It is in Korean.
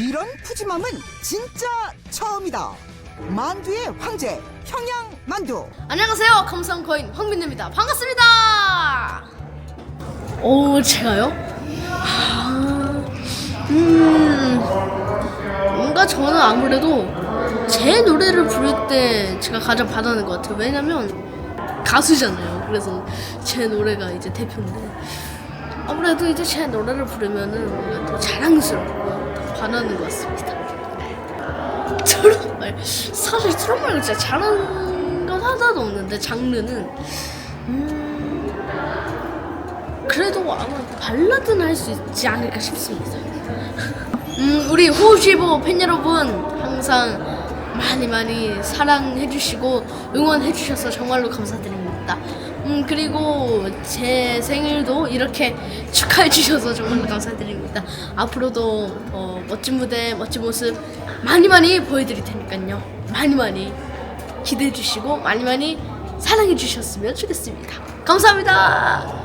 이런 푸짐함은 진짜 처음이다. 만두의 황제 평양 만두. 안녕하세요. 감성거인 황민입니다. 반갑습니다. 오, 제가요? 아, 음, 뭔가 저는 아무래도 제 노래를 부를 때 제가 가장 받아는 것 같아요. 왜냐면 가수잖아요. 그래서 제 노래가 이제 대표인데 아무래도 이제 제 노래를 부르면은 뭔가 더 자랑스럽고 더 반하는 것 같습니다. 트롯 말 사실 트롯 말고 진짜 잘하는 건 하나도 없는데 장르는 음 그래도 아마 발라드는 할 수 있지 않을까 싶습니다. 음 우리 호시보 팬 여러분 항상 많이 많이 사랑해 주시고 응원해 주셔서 정말로 감사드립니다. 음 그리고 제 생일도 이렇게 축하해 주셔서 정말로 감사드립니다. 앞으로도 어, 멋진 무대, 멋진 모습 많이 많이 보여드릴 테니까요. 많이 많이 기대해 주시고 많이 많이 사랑해 주셨으면 좋겠습니다. 감사합니다.